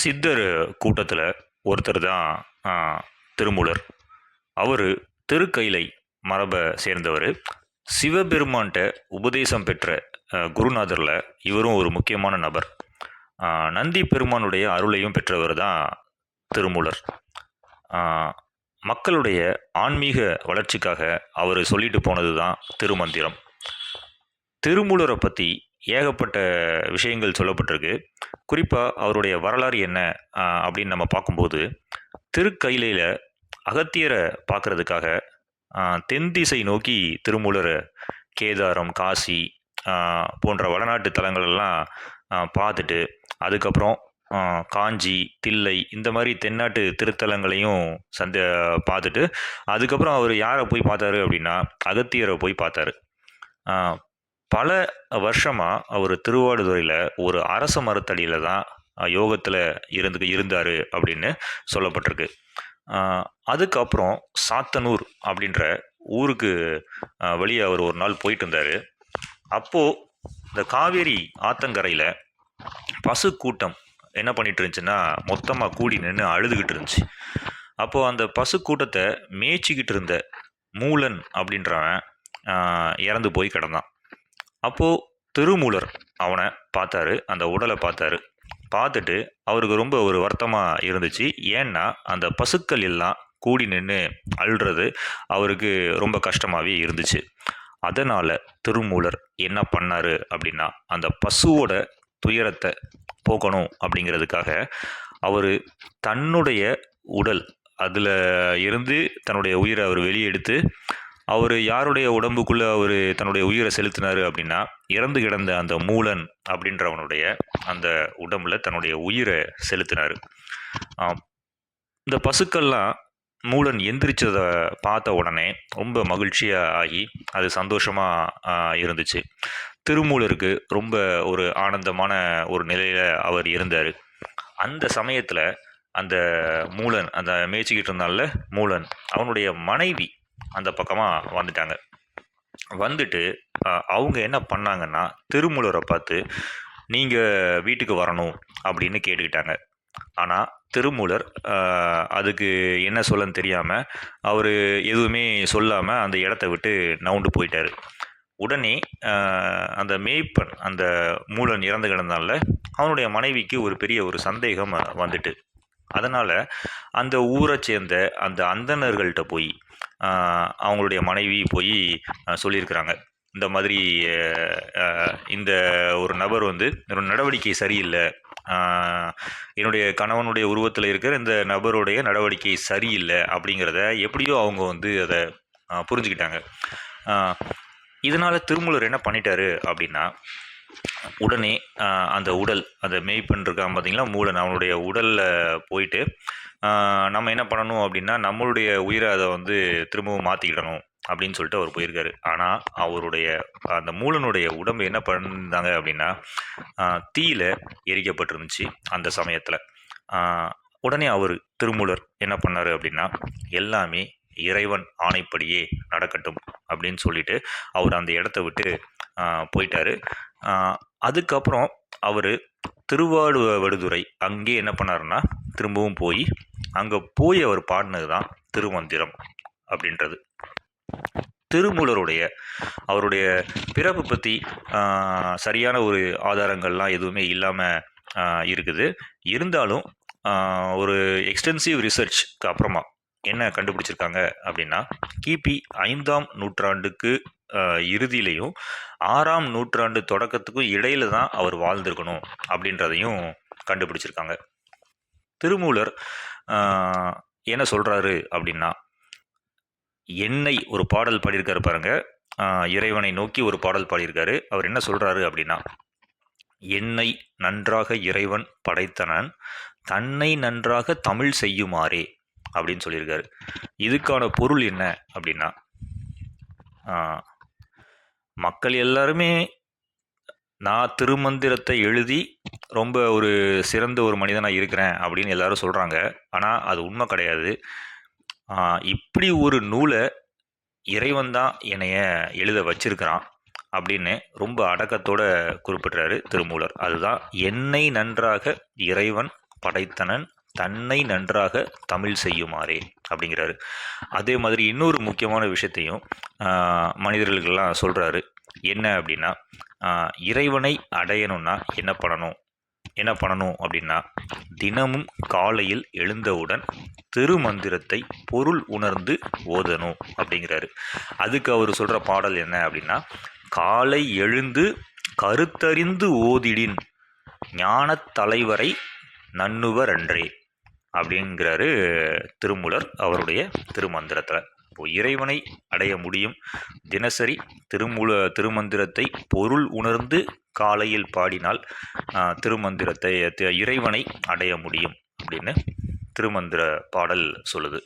சித்தர் கூட்டத்தில் ஒருத்தர் தான் திருமூலர். அவர் திருக்கைலை மரபை சேர்ந்தவர். சிவபெருமான்கிட்ட உபதேசம் பெற்ற குருநாதரில் இவரும் ஒரு முக்கியமான நபர். நந்தி பெருமானுடைய அருளையும் பெற்றவர் தான் திருமூலர். மக்களுடைய ஆன்மீக வளர்ச்சிக்காக அவர் சொல்லிட்டு போனது தான் திருமந்திரம். திருமூலரை பற்றி ஏகப்பட்ட விஷயங்கள் சொல்லப்பட்டிருக்கு. குறிப்பாக அவருடைய வரலாறு என்ன அப்படின்னு நம்ம பார்க்கும்போது திருக்கையிலையில் அகத்தியரை பார்க்குறதுக்காக ஆ, தென் திசை நோக்கி திருமூலர் கேதாரம் காசி போன்ற வடநாட்டு தலங்களெல்லாம் பார்த்துட்டு அதுக்கப்புறம் காஞ்சி தில்லை இந்த மாதிரி தென்னாட்டு திருத்தலங்களையும் சந்த பார்த்துட்டு அதுக்கப்புறம் அவர் யாரை போய் பார்த்தாரு அப்படின்னா அகத்தியரை போய் பார்த்தாரு. பல வருஷமாக அவர் திருவாடுதுறையில் ஒரு அரச மரத்தடியில் தான் யோகத்தில் இருந்து இருந்தார் அப்படின்னு சொல்லப்பட்டிருக்கு. அதுக்கப்புறம் சாத்தனூர் அப்படின்ற ஊருக்கு வெளியே அவர் ஒரு நாள் போயிட்டு இருந்தார். அப்போது இந்த காவேரி ஆத்தங்கரையில் பசு கூட்டம் என்ன பண்ணிட்டு இருந்துச்சுன்னா மொத்தமாக கூடி நின்று அழுதுகிட்டு இருந்துச்சு. அப்போது அந்த பசு கூட்டத்தை மேய்ச்சிக்கிட்டு இருந்த மூலன் அப்படின்றவன் இறந்து போய் கிடந்தான். அப்போது திருமூலர் அவனை பார்த்தாரு அந்த உடலை பார்த்தாரு. பார்த்துட்டு அவருக்கு ரொம்ப ஒரு வருத்தமாக இருந்துச்சு. ஏன்னா அந்த பசுக்கள் எல்லாம் கூடி நின்று அழுறது அவருக்கு ரொம்ப கஷ்டமாகவே இருந்துச்சு. அதனால் திருமூலர் என்ன பண்ணார் அப்படின்னா அந்த பசுவோட துயரத்தை போக்கணும் அப்படிங்கிறதுக்காக அவர் தன்னுடைய உடல் அதில் இருந்து தன்னுடைய உயிரை அவர் வெளியே எடுத்து அவர் யாருடைய உடம்புக்குள்ளே அவர் தன்னுடைய உயிரை செலுத்தினாரு அப்படின்னா இறந்து கிடந்த அந்த மூலன் அப்படின்றவனுடைய அந்த உடம்புல தன்னுடைய உயிரை செலுத்தினார். இந்த பசுக்கள்லாம் மூலன் எந்திரிச்சதை பார்த்த உடனே ரொம்ப மகிழ்ச்சியாக ஆகி அது சந்தோஷமாக இருந்துச்சு. திருமூலருக்கு ரொம்ப ஒரு ஆனந்தமான ஒரு நிலையில் அவர் இருந்தார். அந்த சமயத்தில் அந்த மூலன் அந்த மேய்ச்சிக்கிட்டு இருந்தால மூலன் அவனுடைய மனைவி அந்த பக்கமாக வந்துட்டாங்க. வந்துட்டு அவங்க என்ன பண்ணாங்கன்னா திருமூலரை பார்த்து நீங்கள் வீட்டுக்கு வரணும் அப்படின்னு கேட்டுக்கிட்டாங்க. ஆனால் திருமூலர் அதுக்கு என்ன சொல்லன்னு தெரியாமல் அவர் எதுவுமே சொல்லாமல் அந்த இடத்த விட்டு நவுண்டு போயிட்டார். உடனே அந்த மேய்ப்பன் அந்த மூலன் இறந்து கிடந்தால அவனுடைய மனைவிக்கு ஒரு பெரிய ஒரு சந்தேகம் வந்துட்டு. அதனால் அந்த ஊரை சேர்ந்த அந்த அந்தணர்கள்கிட்ட போய் அவங்களுடைய மனைவி போய் சொல்லியிருக்கிறாங்க. இந்த மாதிரி இந்த ஒரு நபர் வந்து நடவடிக்கை சரியில்லை. என்னுடைய கணவனுடைய உருவத்தில் இருக்கிற இந்த நபருடைய நடவடிக்கை சரியில்லை அப்படிங்கிறத எப்படியோ அவங்க வந்து அதை புரிஞ்சுக்கிட்டாங்க. இதனால் திருமூலர் என்ன பண்ணிட்டாரு அப்படின்னா உடனே அந்த உடல் அந்த மேய்ப்பன் இருக்கான் பார்த்தீங்களா மூலன் அவனுடைய உடலில் போயிட்டு நம்ம என்ன பண்ணணும் அப்படின்னா நம்மளுடைய உயிரை அதை வந்து திரும்பவும் மாற்றிக்கிடணும் அப்படின்னு சொல்லிட்டு அவர் போயிருக்காரு. ஆனால் அவருடைய அந்த மூலனுடைய உடம்பு என்ன பண்ணிருந்தாங்க அப்படின்னா தீயில எரிக்கப்பட்டிருந்துச்சு அந்த சமயத்தில். உடனே அவர் திருமூலர் என்ன பண்ணார் அப்படின்னா எல்லாமே இறைவன் ஆணைப்படியே நடக்கட்டும் அப்படின்னு சொல்லிட்டு அவர் அந்த இடத்த விட்டு போயிட்டாரு. அதுக்கப்புறம் அவர் திருவாடுவடுதுறை அங்கே என்ன பண்ணாருன்னா திரும்பவும் போய் அங்கே போய் அவர் பாடினது தான் திருமந்திரம் அப்படின்றது. திருமூலருடைய அவருடைய பிறப்பு பற்றி சரியான ஒரு ஆதாரங்கள்லாம் எதுவுமே இல்லாமல் இருக்குது. இருந்தாலும் ஒரு எக்ஸ்டென்சிவ் ரிசர்ச்க்கு அப்புறமா என்ன கண்டுபிடிச்சிருக்காங்க அப்படின்னா கிபி ஐந்தாம் நூற்றாண்டுக்கு இறுதியிலையும் ஆறாம் நூற்றாண்டு தொடக்கத்துக்கும் இடையில தான் அவர் வாழ்ந்திருக்கணும் அப்படின்றதையும் கண்டுபிடிச்சிருக்காங்க. திருமூலர் என்ன சொல்கிறாரு அப்படின்னா என்னை ஒரு பாடல் பாடியிருக்காரு பாருங்க. இறைவனை நோக்கி ஒரு பாடல் பாடியிருக்காரு. அவர் என்ன சொல்கிறாரு அப்படின்னா என்னை நன்றாக இறைவன் படைத்தனன் தன்னை நன்றாக தமிழ் செய்யுமாறே அப்படின்னு சொல்லியிருக்காரு. இதுக்கான பொருள் என்ன அப்படின்னா மக்கள் எல்லாருமே நான் திருமந்திரத்தை எழுதி ரொம்ப ஒரு சிறந்த ஒரு மனிதனாக இருக்கிறேன் அப்படின்னு எல்லாரும் சொல்கிறாங்க ஆனால் அது உண்மை கிடையாது. இப்படி ஒரு நூலை இறைவன் தான் என்னைய எழுத வச்சிருக்கிறான் அப்படின்னு ரொம்ப அடக்கத்தோட குறிப்பிட்றாரு திருமூலர். அதுதான் என்னை நன்றாக இறைவன் படைத்தனன் தன்னை நன்றாக தமிழ் செய்யுமாறே அப்படிங்கிறாரு. அதே மாதிரி இன்னொரு முக்கியமான விஷயத்தையும் மனிதர்களுக்கெல்லாம் சொல்கிறாரு என்ன அப்படின்னா இறைவனை அடையணும்னா என்ன பண்ணணும்? என்ன பண்ணணும் அப்படின்னா தினமும் காலையில் எழுந்தவுடன் திருமந்திரத்தை பொருள் உணர்ந்து ஓதணும் அப்படிங்கிறாரு. அதுக்கு அவர் சொல்கிற பாடல் என்ன அப்படின்னா காலை எழுந்து கருத்தறிந்து ஓதிடின் ஞானத் தலைவரை நன்னுவர் அன்றே அப்படிங்கிறாரு திருமூலர் அவருடைய திருமந்திரத்தில். இப்போ இறைவனை அடைய முடியும். தினசரி திருமூல திருமந்திரத்தை பொருள் உணர்ந்து காலையில் பாடினால் திருமந்திரத்தை இறைவனை அடைய முடியும் அப்படின்னு திருமந்திர பாடல் சொல்லுது.